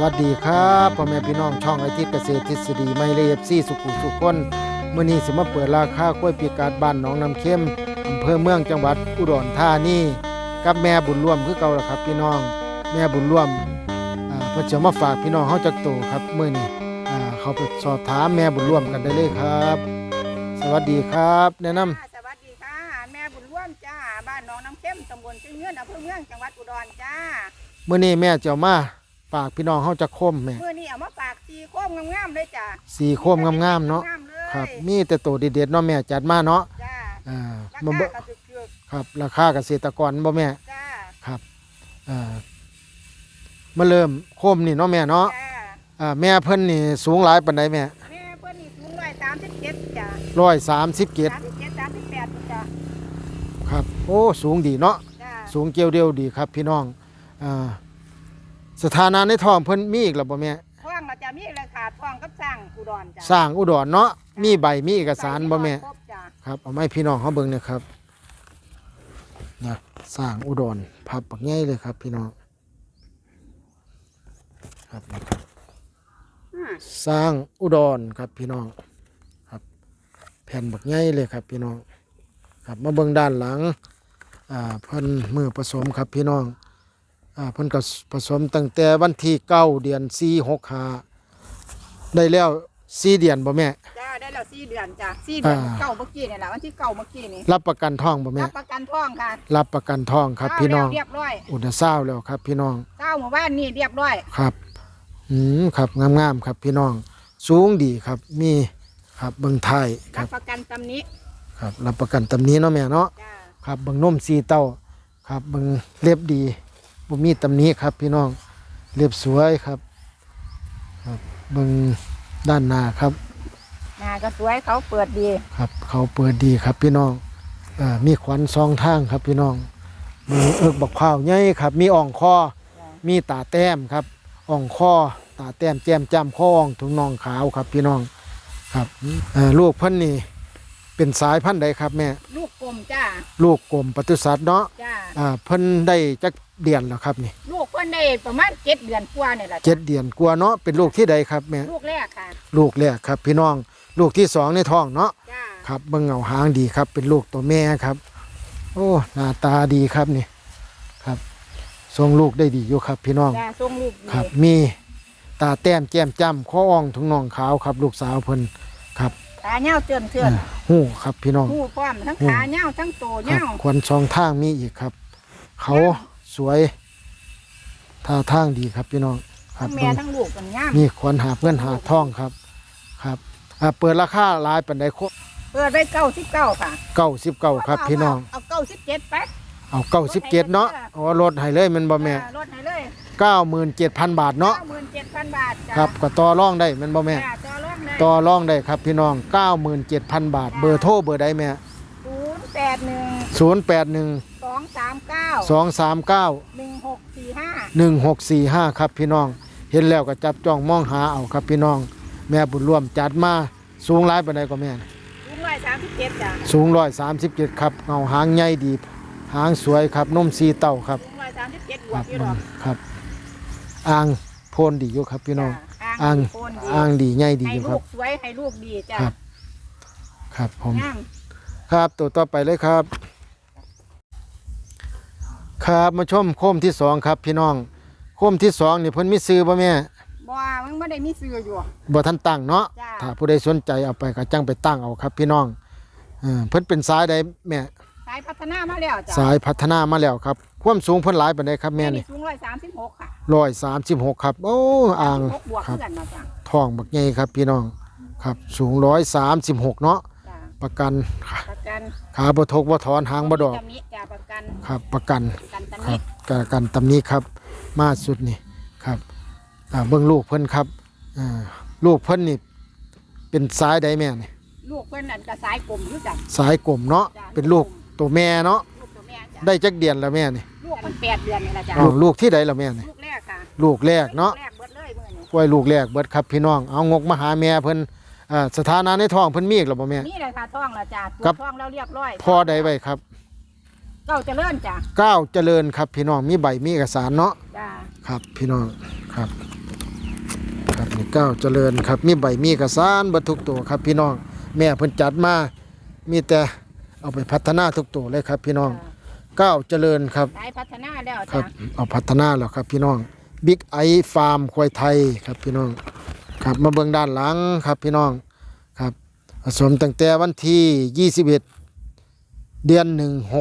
วัสดีครับพ่อแม่พี่น้องช่องไอทิตเกษตรทฤษฎีไม่เลยเอฟซีสุขุมสุขคนมื้อนี้สิมาเปิดราคากล้วยปีกาดบ้านหนองน้ำเข้มอำเภอเมืองจังหวัดอุดรธานีกับแม่บุญร่วมคือเก่าล่ะครับพี่น้อง แม่บุญร่วมอ่าเพิ่นจะมาฝากพี่น้องเฮาจักโตครับมื้อนี้อ่าเขาไปสอบถามแม่บุญร่วมกันได้เลยครับ สวัสดีครับ แนะนำค่ะสวัสดีค่ะแม่บุญร่วมจ้าบ้านหน้องน้ำเข้มตำบลชื่อเงื่อนอำเภอเมืองจังหวัดอุดรจ้ามื้อนี้แม่จะเอามา ฝากพี่น้องเฮาจักคมแม่เมื่อนี้เอามาฝากสีโค้มงามๆเลยจ้าสีโคมงามๆเนาะงามๆเลยครับ มีแต่โตเด็ดๆเนาะแม่จัดมาเนาะจ้าอ่ารามาคาเบิ่งก็ถูกครับราคาเกษตรกรบ่แม่ๆจ้าครับอ่ามาเริ่มโคมนี่เนาะแม่เนาะจ้าอ่าแม่เพิ่นนี่สูงหลายปานใดแม่แม่เพื่อนนี่สูงร้อยสามสิบเจ็ดจ้าร้อยสามสิบเกตสามสิบเจ็ดสามสิบแปดจ้าครับ โอ้สูงดีเนาะ จ้าสูงเกี่ยวเดียวดีครับพี่น้องอ่า สถานะในท้องเพิ่นมีอีกแล้วบ่แม่ท่องเราจะมีราคาท่องกับสร้างอุดรจ้าสร้างอุดรเนาะมีใบมีเอกสารบ่แม่ครบจ้าครับเอามาให้พี่น้องเขาเบิ่งหนะครับนะสร้างอุดรพับปักใหญ่เลยครับ พี่น้องครับนะครับอืมสร้างอุดรครับพี่น้องครับ แผ่นบักใหญ่เลยครับ พี่น้อง ครับมาเบิ่งด้านหลังอ่าเพิ่นมือผสมครับพี่น้อง อ่าเพิ่นก็ผสมตั้งแต่วันที่เก้าเดือนสี่หกหาได้แล้วสี่เดือนบ่แม่ จ้าได้แล้วสี่เดือนจ้าสี่เดือนอ่า เก่าเมื่อกี้เนี่ยแหละวันที่เก่าเมื่อกี้นี่รับประกันท้องบ่แม่ รับประกันท่องค่ะรับประกันท้องครับ พี่น้อง เรียบร้อยอุดเศร้าวแล้วครับ พี่น้องเก้าหมู่บ้านนี่เรียบร้อยครับอืมครับงามๆครับพี่น้อง สูงดีครับมีครับเบิ่งไทยครัรับบประกันตำหนี้ครับรับประกันตำหนี้เนาะแม่เนาะ จ้า ครับเบิ่งนมสีเต้าครับเบิ่งเล็บดี บ่มีตำหนี้ครับ พี่น้องเล็บสวยครับครับเบิ่งด้านหน้าครับ หน้าก็สวยเขาเปิดดีครับ เขาเปิดดีครับพี่น้องเอ่อมีขวัญสองทางครับพี่น้องมีเอิกบักพร้าวใหญ่ครับ มีอ่องคอ มีตาแต้มครับอ่องคอตาแต้มแจ่มจ้ำข้ออ่องถุงน่องขาวครับ พี่น้องครับเอ่อลูกเพิ่นนี่ เป็นสายพันธุ์ใดครับแม่ ลูกกลมจ้าลูกกลมปศุสัตว์เนาะจ้าอ่าเพิ่นได้จักเดือนแล้วครับนี่ลูกเพิ่นได้ประมาณเจ็ดเดือนกว่าเนี่ยแหละจ้ะเจ็ดเดือนกว่าเนาะเป็นลูกที่ใดครับแม่ลูกแรกค่ะลูกแรกครับ พี่น้องลูกที่สองในท้องเนาะจ้าครับเบิ่งเงาหางดีครับ เป็นลูกตัวแม่ครับ โอ้หน้าตาดีครับนี่ครับทรงลูกได้ดีอยู่ครับ พี่น้องจ้าส่งลูกดีครับ มีตาแต้มแก้มจ้ำข้ออ่องถุงน่องขาวครับ ลูกสาวเพิ่นครับ ขาเหี่ยวเตือนเตือนอ่าหูครับพี่น้องหูพร้อมทั้งหูขาเหี่ยวทั้งโตคเหี่รับยวควรสองทางมีอีกครับ เขาสวยท่าทางดีครับพี่น้องครัทั้บงแม่ทั้งลูกกันงามมีควรหาเพื่อนหาท่องครับครับอ่าเปิดราคาหลายปันไดโคเปิดได้เก้าสิบเก้าค่ะเก้าสิบเก้าครับพี่น้องเอาเก้าสิบเจ็ดไปเอาเก้าสิบเจ็ดเนาะเอาลดให้เลยแมันบ่แม่จ้าลดให้เลย เก้าหมื่นเจ็ดพันบาทเนาะเก้าหมื่นเจ็ดพันบาทจ้าครับก็ต่อรองได้แมันบ่แม่ จ้าต่อรองได้ต่อรองได้ครับพี่น้องเก้าหมื่นเจ็ดพันบาท เบอร์โทรเบอร์ใดแม่ศูนย์แปดหนึ่งศูนย์แปดหนึ่งสองสามเก้าสองสามเก้าหนึ่งหกสี่ห้าหนึ่งหกสี่ห้าครับพี่น้อง เห็นแล้วก็จับจ้องมองหาเอาครับพี่น้อง แม่บุญร่วมจัดมาสูงหลายปานใดก็แม่ลุงร้อยสามสิบเจ็ดจ้าสูงร้อยสามสิบเจ็ดครับเงาหางใหญ่ดี หางสวยครับนมสีเต้าครับลุงร้อยสามสิบเจ็ดบควรักบอยู่มัดอนกครับ อ่างโพนดีอยู่ครับพี่น้องจ้าอ่างโคนดีอ่างดีใหญ่ดีให้อยู่คลูรับกสวยให้ลูกดีจ้าครับ ครับผม ครับตัวต่อไปเลยครับ ครับมาชมโคมที่สองครับ พี่น้อง โคมที่สองนี่เพิ่นมีซื้อบ่แม่บ่มันไม่ได้มีซื้ออยู่บ่ทันตั้งเนาะ ถ้าผู้ใดสนใจเอาไปก็จังไปตั้งเอาครับ พี่น้องเออเพิ่นเป็นสายใดแม่ สายพัฒนามาแล้วจ้าสายพัฒนามาแล้วครับ ความสูงเพิ่นหลายปานใดครับแม่นี่สูงร้อยสามสิบหกค่ะ136ครับ โอ้อ่างหกบวกครัเพื่บอนมาจ้าท้องบักใหญ่ครับพี่น้องครับสูง136เนาะจ้าประกันประกันขาบ่ทกบ่ถอนหางบ่ดอกจำนี้จ้าประกันครับ ประกันประกันตำครันี้บประกันตำนี้ครับ มาสุดนี่ครับอ่าเบิ่งลูกเพิ่นครับอ่าลูกเพิ่นนี่เป็นสายใดแม่นี่ลูกเพื่อนนั่นก็สายกลมอยู่จ้าสายกลมเนาะจ้ะเป็นลูกตัวแม่เนาะลูกตัวแม่จ้าได้จักเดือนแล้วแม่นี่ลู กมันแปดเดือนนี่แหละจ้าอ้าวลูกที่ใดแล้วแม่นี่ลูกแรกค่ะลูกแรกเนาะลูกแรกเบิดเลยเมื่อนี้ป่วยลูกแรกเบิดครับพี่น้องเอางกมาหาแม่เพิ่นอ่าสถานะในท้องเพิ่นมีอีกแล้วบ่แม่ นี่แหละค่ะท้องละจ้าครับท้องแล้วเรียบร้อยพ่อใดไว้ครับเก้าเจะเลื่อนจ้าก้าวเจริญครับพี่น้องมีใบมีเอกสารเนาะ จ้าครับพี่น้องครับนี่ก้าวเจริญครับมีใบมีกระสานเบัทุกตัวครับพี่น้องแม่เพิ่นจัดมามีแต่เอาไปพัฒนาทุกตัวเลยครับพี่น้อง ก้าวเจริญครับได้พัฒนาแล้วครัจ้ะบเอาพัฒนาแล้วครับพี่น้องบิ๊กไอฟาร์มควายไทยครับพี่น้องครับมาเบิ่งด้านหลังครับพี่น้องครับผสมตั้งแต่วันที่ 21 เดือน 1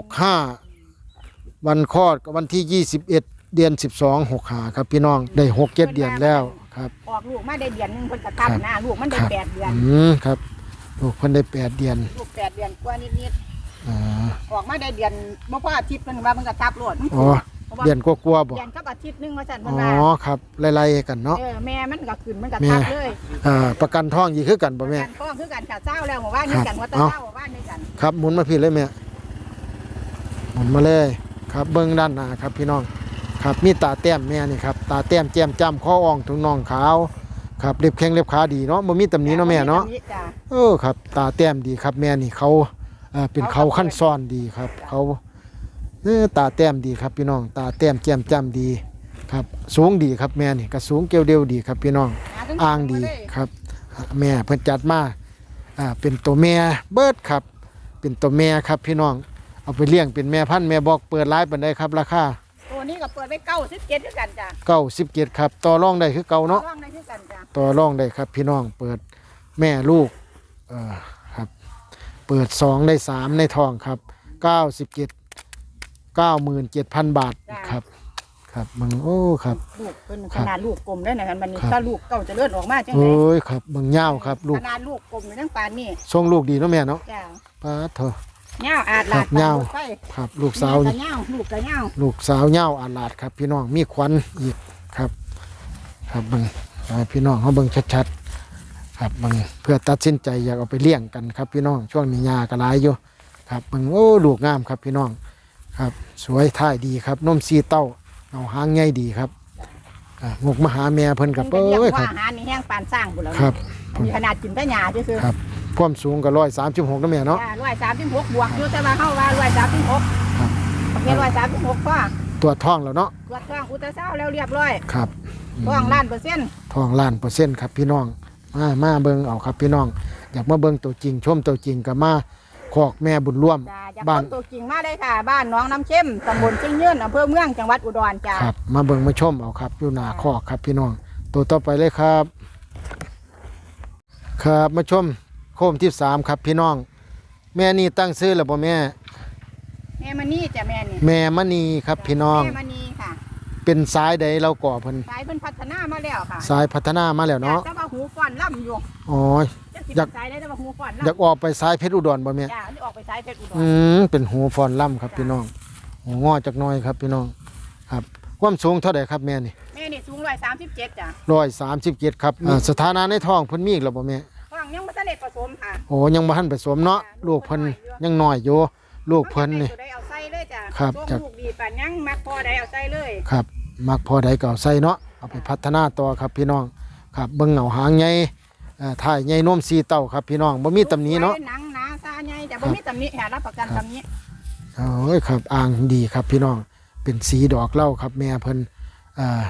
65 วันคลอดกับวันที่ 21 เดือน 12 65ครับพี่น้องได้6 7เดือนแล้วครับ ออกลูกมาได้เดือนหนึงเพิ่นก็ทับครับหน้าลูกมันได้ครับ แปดเดือน อืมครับลูกเพิ่นได้ 8 เดือน ลูกแปดเดือนกว่านิด อ่าๆออกมาได้เดือนบ่พออาทิตย์เพิ่นว่ามันก็ทับโลดมันอ๋อเพราะว่าเดือนกลัวาๆบ่เดือนกับอาทิตย์หนึงว่าซั่นอ๋เพิ่นอว่าครับไล่ๆกันเนาะ เออแม่มันก็ขึ้นมันก็แม่ทับเลยอ่าประกันท้องอีกคือกันบ่แม่การฟ้องคือกันค่ะเจ้าแล้วหมู่บ้านนี้กันว่าแตครับเจ้าหมู่บ้านนี้กันครับหมุนมาพี่เลยแม่หมุนมาเลยครับเบิ้งด้านหน้าครับพี่น้องครับมีตาแต้มแม่นี่ครับตาแต้มแจ่มจ้ำข้ออ่องถุงน่องขาวครับเล็บแข้งเล็บขาดีเนาะบ่มีตำหนิเนาะแม่เนาะ จ้ะเออครับตาแต้มดีครับแม่นี่เขาเอ่อเป็นเขาขั้นซ้อนดีครับ เขาเออตาแต้มดีครับพี่น้อง ตาแต้มแจ่มจ้ำดีครับ สูงดีครับแม่นี่ก็สูงเกลียวเดียวดีครับพี่น้องหถึอ้างดีครับ แม่เพิ่นจัดมาอ่าเป็นตัวแม่เบิดครับ เป็นตัวแม่ครับพี่น้อง เอาไปเลี้ยงเป็นแม่พันธุ์แม่บอกเปิดร้ายปานใดครับราคาตัวนี้ก็เปิดไว้เก้าสิบเจ็ดคือกันจ้ะเก้าสิบเกียรครับต่อรองได้คือเก่าเนาะร่องได้คือกันจ้ะต่อรองได้ครับพี่น้องเปิดแม่ลูกเอ่อครับ เปิดสองได้สามในทองครับเก้าสิบเจ็ดเก้าหมื่นเจ็ดพันบาทครับ ครับมึงโอ้ครับ ลูกเป็นคขรับนาดลูกกลมได้นะครับมันนี่ครับ ถ้าลูกเก่าจะเลื่อนออกมาจังไงโอ้ยครับมึงเง่าวครับลูกขนาดลูกกลมอยู่ทั้งปานนี่ทรงลูกดีเนาะแม่เนาะจ้ะป้าดเถอะ เงาอาดลาดครับเหง้าลูกไฟครับ ลูกสาว แม่นี่ก็เงาลูกก็เงาลูกสาวเหย้าอาลาดครับ พี่น้องมีขวัญอีกครับ ครับเบิ่งให้พี่น้องเขาเบิ่งชัดๆ ครับเบิ่งเพื่อตัดสินใจอยากเอาไปเลี้ยงกันครับพี่น้องช่วงนี้ยากระไรอยู่ครับเบิ่งโอ้ลูกงามครับพี่น้องครับ สวยท่ายดีครับนมซีเต้าเอาหางใหญ่ดีครับอ่างกมาหาแม่เพิ่นกับเพิ่เอ้นก็เรียยกคว่ารับอาหารนี่แห้งปานสร้างบุญแล้วครับมีขนาดกินแต่หญ้าซื่อครับความสูงก็ร้อยสามสิบหกนะแม่ๆเนาะจ้ะร้อยสามสิบหกบวกอยู่แต่ว่าเข้าว่าร้อยสามสิบหกครับประเภทร้อยสามสิบหกพ่อตัวจท้องแล้วเนาะตรวจท้องอุลตราซาวด์แล้วเรียบร้อยครับอืมท้องล้านเปอร์เซ็นต์ทองล้านเปอร์เซ็นต์ครับพี่น้อง มามาเบิ่งเอาครับพี่น้อง อยากมาเบิ่งตัวจริง ชมตัวจริงกับมาคอกแม่บุญร่วมจ้าจากบ้านต้นตัวจริงมาได้ค่ะ บ้านหน้องน้ำเข้มตำบลเชียงยืนอำเภอเมืองจังหวัดอุดรจ้าครับ มาเบิ่งมาชมเอาครับอยู่หน้าคอกครับพี่น้อง ตัวต่อไปเลยครับ ครับมาชมโคมที่สามครับพี่น้อง แม่นี่ตั้งซื้อแล้วบ่แม่ แม่มานี่จ้ะแม่นี่แม่มณีครับพี่น้อง แม่มานี่ค่ะ เป็นสายใดเราก่อเพิ่นสายเพิ่นพัฒนามาแล้วค่ะสายพัฒนามาแล้วเนาะจ้แต่ว่าหูฟ้อนล่ำอยู่อ๋อจักสิอยากเป็นสายได้แต่ว่าหูฟ้อนอยากล่ำออกไปสายเพชรอุดรบ่แม่จ้าอันนี้ออกไปสายเพชรอุดรอืมเป็นหูฟอนล่ำครับพี่น้องหูงอจักหน้อยครับพี่น้องครับความสูงเท่าไหร่ครับแม่นี่แม่นี่สูงร้อยสามสิบเจ็ดจ้ะร้อยสามสิบเจ็ดครับอ่าสถานะในท้องเพิ่นมีอีกแล้วบ่แม่ท้องยังไม่ทันได้ผสมค่ะโอ้ยังบ่ทันผสมเนาะลูกเพิ่นยังน้อยอยู่ลูกเพิ่นนี่ ครับช่วงจาก ลูกดีปานยังมักพอใดเอาใส่เลยครับมักพอใดก็เอาใส่เนาะเอาไปพัฒนาต่อครับพี่น้องครับเบิ่งเหงาหางใหญ่เอ่อถ่ายใหญ่นมสีเต้าครับพี่น้องบ่มีตำหนิเนาะสวยหนังหนาตาใหญ่จ้ะบ่มีตำหนิแหรับประกันตำหนิโอ้ยครับอ่างดีครับพี่น้องเป็นสีดอกเหล้าครับแม่เพิ่นอ่า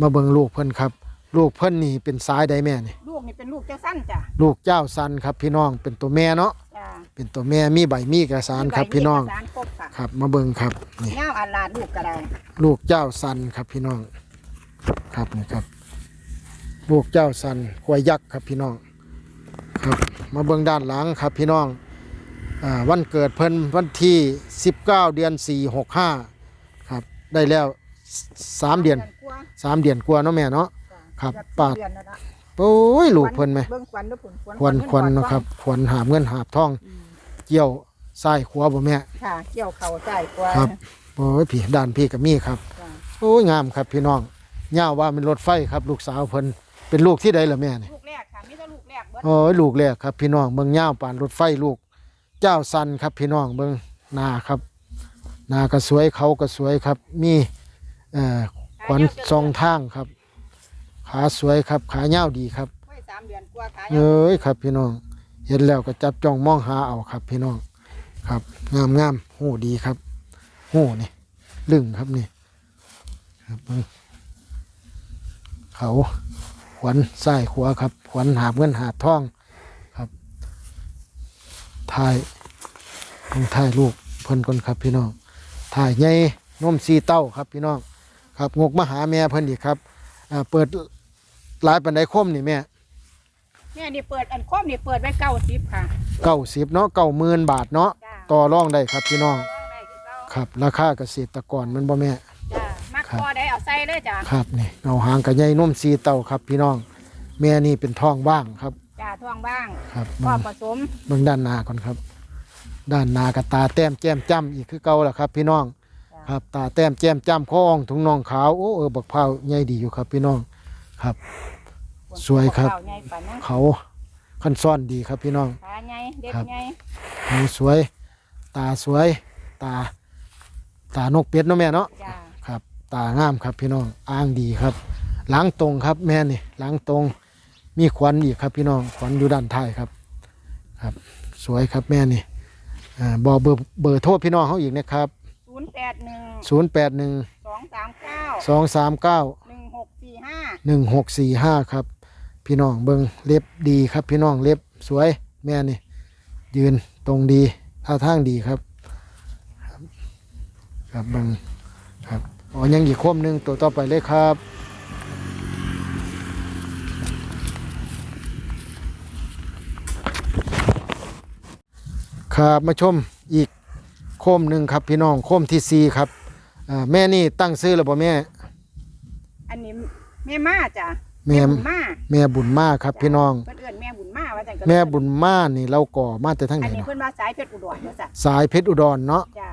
มาเบิ่งลูกเพิ่นครับ ลูกเพิ่นนี่เป็นสายใดแม่นี่ลูกนี่เป็นลูกเจ้าสั้นจ้ะลูกเจ้าสันครับพี่น้องเป็นตัวแม่เนาะ จ้ะเป็นตัวแม่มีใบมีเอกสารครับ พี่น้องมีใบมีเกสารครบค่ะครับ มาเบิ่งครับนี่เงาอาลาดลูกก็ได้ลูกเจ้าสันครับพี่น้อง ครับนี่ครับ ลูกเจ้าสันควายยักษ์ครับพี่น้อง ครับ มาเบิ่งด้านหลังครับพี่น้องอ่าวันเกิดเพิ่นวันที่ 19 เดือน 4 65ครับได้แล้วสามเดือน กว่าสามเดือนกว่าเนาะแม่เนาะ จ้ะครับอยกปาด เดือนแล้วนะ โอ้ยลูกเพิ่นไหมเบิ่งควันเด้อผุนควันควันเนาะครับควันหาบเงินหาบทองอืมเกี่ยวซ้ายขวาบ่แม่ค่ะเกี่ยวเข่าใส่กว่าครับโอ้ยพี่ด้านพี่กับมี่ครับจ้ะโอ้ยงามครับพี่น้องย่าว่าเป็นรถไฟครับ ลูกสาวเพิ่นเป็นลูกที่ใดล่ะแม่นี่ลูกแรกค่ะมีแต่ลูกแรกเบิดโอ้ยลูกแรกครับ พี่น้องเบิ่งย่าวปานรถไฟลูก เจ้าสันครับ พี่น้องเบิ่งหน้าครับหน้าก็สวยเขาก็สวยครับ มีเอ่อขวัญสองทางครับ ขาสวยครับ ขาเหี่าวดีครับไว้สามเดือนกว่าขายเอ้ยครับ พี่น้อง เห็นแล้วก็จับจ้องมองหาเอาครับ พี่น้อง ครับงามงามหูดีครับหูนี่ลึงครับนี่ครับเบิ่งเขาหัววัญซ้ายขวาครับ ขวัญหาบเงินหาบทองครับถ่ายต้องถ่ายลูกเพิ่นก่อนครับพี่น้องถ่ายใหญ่นมสีเต้าครับพี่น้องครับงกมาหาแม่เพิ่นอีกครับอ่าเปิด หลายปันไดคมนี่แม่แม่นี่เปิดอันคมนี่เปิดไว้เก้าสิบค่ะเก้าสิบเนาะเก้าหมื่นบาทเนาะจ้าต่อรองได้ครับพี่น้อง ได้คือเก้าครับ ราคาเกษตรกรมันบ่แม่ จ้ามักครับ พอได้เอาใส่เลยจ้าครับนี่เอาหางกระใหญ่นมสีเต้าครับ พี่น้อง แม่นี่เป็นท้องว่างครับจ้าท้องบ้างครับพ่อเบิ่งผสมเบิ่งด้านหน้าก่อนครับ ด้านหน้ากระตาแต้มแจ้มจ้ำอีกคือเก่าแหละครับ พี่น้องจ้าครับตาแต้มแจ้มจ้ำข้ออ่องถุงน่องขาวโอ้เออบักพร้าวใหญ่ดีอยู่ครับ พี่น้อง ครับ สวยครับเก่าใหญ่ปานนั้นเขาคันซ่อนดีครับพี่น้อง ขาใหญ่เด็ดครับ ใหญ่หูสวย ตาสวย ตา ตานกเป็ดเนาะแม่เนาะ จ้าครับ ตางามครับพี่น้อง อ้างดีครับ หล้างตรงครับแม่นี่หล้างตรง มีขวัญอีกครับพี่น้อง ขวัญอยู่ด้านท้ายครับ ครับ สวยครับแม่นี่อ่าบอกเบอร์เบอร์โทรพี่น้องเขาอีกนะครับ ศูนย์แปดหนึ่งศูนย์แปดหนึ่งสองสามเก้าสองสามเก้า หนึ่งหกสี่ห้าหนึ่งหกสี่ห้าครับ พี่น้องเบิงเล็บดีครับ พี่น้องเล็บสวยแม่นี่ยืนตรงดีท่าทางดีครับครับ ครับเบิงครับอ๋อยังอีกคมหนึ่งตัวต่อไปเลยครับครับมาชมอีกโคมหนึ่งครับพี่น้องโคมที่สี่ครับแม่นี่ตั้งซื้อแล้วบ่แม่ แม่มาจ้ะแม่บุญมาแม่บุญมากครับพี่น้อง เพิ่นเอื้อนแม่บุญมาว่าจังก็แม่บุญมานี่เราก่อมาแต่ทั้งไหอันนนี้เนาะเพิ่นว่าสายเพชรอุดรว่าจ้ะสายเพชรอุดรเนาะจ้า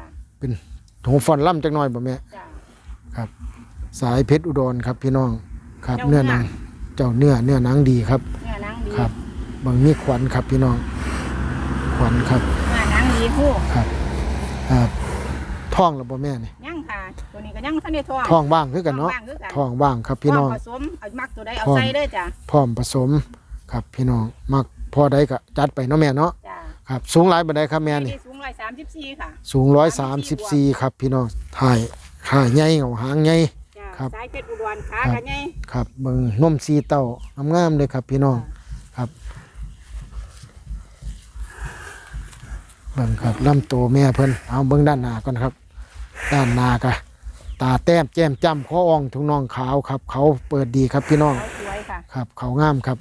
หูฟอนล่ำจักหน่อยบ่แม่จ้าสายเพชรอุดรครับพี่น้องครับ เจ้าเนื้เนื้ออหนังเจ้าเนื้อเนื้อหนังดีครับ เนื้อหนังดีครับ บางมีขวัญครับพี่น้องขวัญครับเนื้อหนังดีฮู้ครับอ่าท้องแล้วบ่แม่นี่ยังค่ะ ตัวนี้ก็ยังทันได้ท้องท้องว่างคือกันเนาะท้องว่างคือกันท้องว่างครับพี่น้องท้ผสมเอามักตัวใดเอาพร้อมใส่เด้อจ้ะพร้อมผสมครับพี่น้องมักพอได้ก็จัดไปเนาะแม่เนาะจ้าครับสูงหลายบันไดครับแม่นี่ที่สูง134ค่ะสูง134ครับพี่น้องถ่ายขาใหญ่เหงาหางใหญ่จ้าครับสายเพชรอุดรขาครับกันไงครับเบิ่งนมสีเต้างามๆเลยครับพี่น้องครับเบิ่งครับลำตัวแม่เพิ่นเอาเบิ่งด้านหน้าก่อนครับ ด้านหน้ากะ ตาแต้มแจ่มจ้ำข้ออ่องถุงน่องขาวครับ เขาเปิดดีครับพี่น้องเขาสวยค่ะครับ เขางามครับ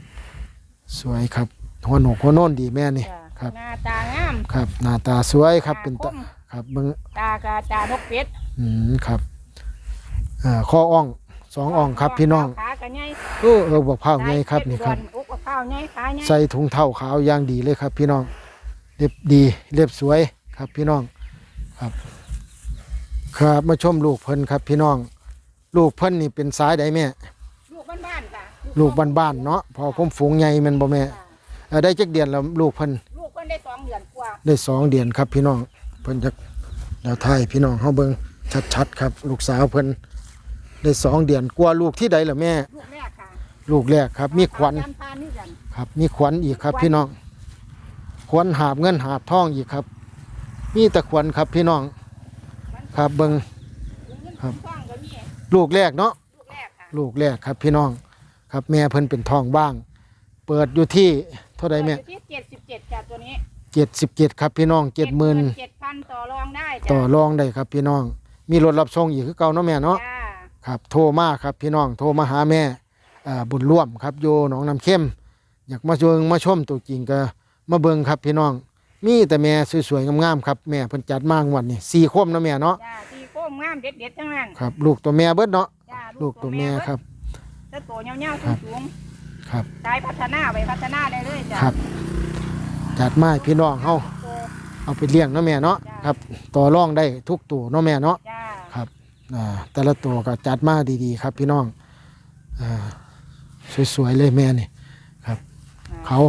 สวยครับหัวหนกหัวโน่นดีแม่นี่จ้าครับ หน้าตางาม ครับ หน้าตาสวยครับเป็นตาตาคม ครับเบิ่งตากะตานกเป็ดอืมครับอ่าข้ออ่องสองอ่องครับพี่น้องขากันไงเออเออบอกเผาไงครับนี่ครับ อุกมะพร้าวไงขาไงใส่ถุงเท้าขาวอย่างดีเลยครับ พี่น้องเรียบดีเรียบสวยครับพี่น้องครับ ครับมาชมลูกเพิ่นครับ พี่น้อง ลูกเพิ่นนี่เป็นสายใดแม่ ลูกบ้านๆค่ะลูกบ้านๆเนาะพอผมฝูงใหญ่แมันบ่แม่จ้ะเอ่อได้จักเดือนแล้วลูกเพิ่นลูกเพิ่นได้สองเดือนกว่าได้สองเดือนครับ พี่น้องเพิ่นจะแล้วทายพี่น้องเฮาเบิ่งชัดๆครับ ลูกสาวเพิ่นได้สองเดือนกว่าลูกที่ใดล่ะแม่ ลูกแรกค่ะลูกแรกครับ มีขวัญจำพานนี่กันครับ มีขวัญอีกครับ พี่น้องขวัญหาบเงินหาบทองอีกครับ มีแต่ขวัญครับพี่น้อง ครับเบิงครับท้องก็มีลูกแรกเนาะลูกแรกค่ะลูกแรกครับพี่น้องครับแม่เพิ่นเป็นทองบ้าง เปิดอยู่ที่เท่าใดแม่เปิดอยู่ที่เจ็ดสิบเจ็ดจ้ะตัวนี้เจ็ดสิบเจ็ดครับพี่น้องเจ็ดหมื่นเจ็ดพันต่อรองได้จ้ะต่อรองได้ครับพี่น้อง มีรถรับส่งอีกคือเก่าเนาะแม่เนาะจ้าครับโทรมาครับพี่น้องโทรมาหาแม่อ่าบุญร่วมครับโยหนองน้ำเข้ม อยากมาชมมาชมตัวจริงก็มาเบิ่งครับพี่น้อง มีแต่แม่สวยๆงามๆครับแม่เพิ่นจัดมางวันนี้สี่คมเนาะแม่เนาะจ้าตีโค้งงามเด็ดๆทั้งนั้นครับ ลูกตัวแม่เบิดเนาะจ้าลูกตัวแม่ครับถ้าตัวเงี้ยวๆครับสูงครับๆได้พัฒนาไปพัฒนาได้เลยจ้ะครับ จัดมาให้พี่น้องเฮาโต เอาไปเลี้ยงเนาะแม่เนาะจ้ะ ครับ ต่อรองได้ทุกตัวเนาะแม่เนาะ จ้าครับอ่าแต่ละตัวก็จัดมาดีๆ ครับพี่น้องอ่าสวยๆเลยแม่นี่ เขา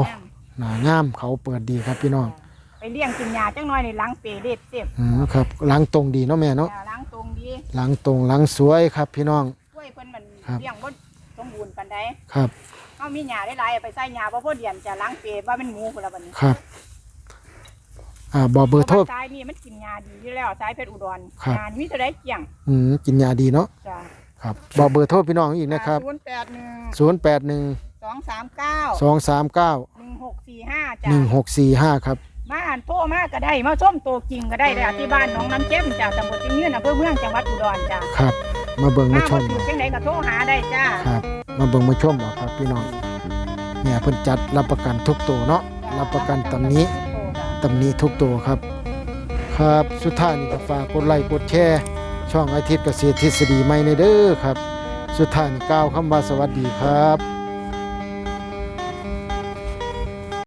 หน้างามเขาเปิดดีครับพี่น้องไป เลี้ยงกินยาจังน้อยนี่ล้างเปรย์เด็ดเสียบอืมครับหล้างตรงดีเนาะแม่เนาะจ้าล้างตรงดีหล้างตรงหล้างสวยครับพี่น้อง กล้วยเพิ่นมันครับ เลี้ยงบ่สมบูรณ์ปานใดครับเฮามีหญ้าได้หลายๆไปใส่หญ้าบ่พอเดือนจะล้างเปรย์ว่ามันหมูพุ่นละบัดนี้ครับอ่าบอกเบอร์โทร พาะว่าสายนี่มันกินหญ้าดีอยู่แล้วสายเพชรอุดรครับหญ้านี่มีเท่าใดเกี่ยงอืมกินยาดีเนาะจ้าครับบอกเบอร์โทรพี่น้องอีกนะครับ 081 0 8 1สองสามเก้าสองสามเก้าหนึ่งหกสี่ห้าจ้ะหนึ่งหกสี่ห้าครับมาอ่านโทรมาก็ได้ มาส้มโตจริงก็ได้เลยที่บ้านหน้องน้ำเข้มจ้ะตำบลเชียงยืนอำเภอเมืองจังหวัดอุดรจ้ะครับ มาเบิ่งมามาชบ่มถูกจังไดก็โทรหาได้จ้าครับ มาเบิ่งมาชมเอาครับพี่น้องเนี่ยเพิ่นจัดรับประกันทุกตัวเนาะรับประกันตำนี้ ตำหนี้ทุกตัวครับ ครับสุดท้ายนี่ก็ฝากกดไลค์กดแชร์ช่องอาทิตย์เกษตรทฤษฎีใหม่ในเด้อครับ สุดท้ายนี่กล่าวคำว่าสวัสดีครับ